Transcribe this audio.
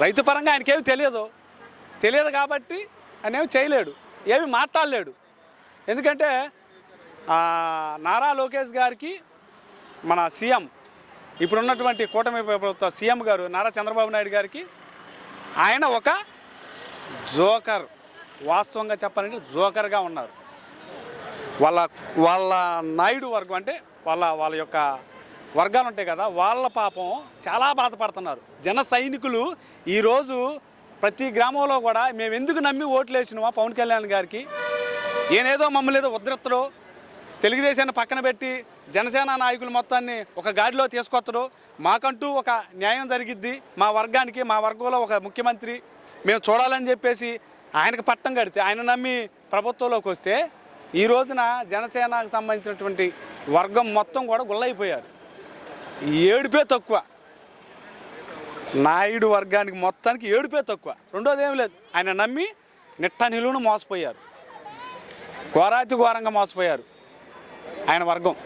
రైతు పరంగా ఆయనకేమి తెలియదు. తెలియదు కాబట్టి ఆయన ఏమి చేయలేడు. ఏమి మాట్లాడలేడు. ఎందుకంటే నారా లోకేష్ గారికి మన సీఎం ఇప్పుడున్నటువంటి కూటమి ప్రభుత్వ సీఎం గారు నారా చంద్రబాబు నాయుడు గారికి ఆయన ఒక జోకర్. వాస్తవంగా చెప్పాలంటే జోకర్గా ఉన్నారు. వాళ్ళ వాళ్ళ నాయుడు వర్గం అంటే వాళ్ళ వాళ్ళ యొక్క వర్గాలు ఉంటాయి కదా వాళ్ళ పాపం చాలా బాధపడుతున్నారు. జన సైనికులు ఈరోజు ప్రతి గ్రామంలో కూడా మేము ఎందుకు నమ్మి ఓట్లు వేసినామా పవన్ కళ్యాణ్ గారికి? ఏనేదో మమ్మల్ని ఏదో ఉద్రత్తడు తెలుగుదేశాన్ని పక్కన పెట్టి జనసేన నాయకులు మొత్తాన్ని ఒక గాడిలో తీసుకొస్తాడు మాకంటూ ఒక న్యాయం జరిగిద్ది. మా వర్గానికి మా వర్గంలో ఒక ముఖ్యమంత్రి. మేము చూడాలని చెప్పేసి ఆయనకు పట్టం కడితే ఆయన నమ్మి ప్రభుత్వంలోకి వస్తే ఈ రోజున జనసేనకు సంబంధించినటువంటి వర్గం మొత్తం కూడా గుల్లైపోయారు. ఏడుపే తక్కువ. నాయుడు వర్గానికి మొత్తానికి ఏడుపే తక్కువ. రెండోది ఏం లేదు. ఆయన నమ్మి నిట్ట నిలువును మోసపోయారు. ఘోరాతి ఘోరంగా మోసపోయారు. ఆయన వర్గం.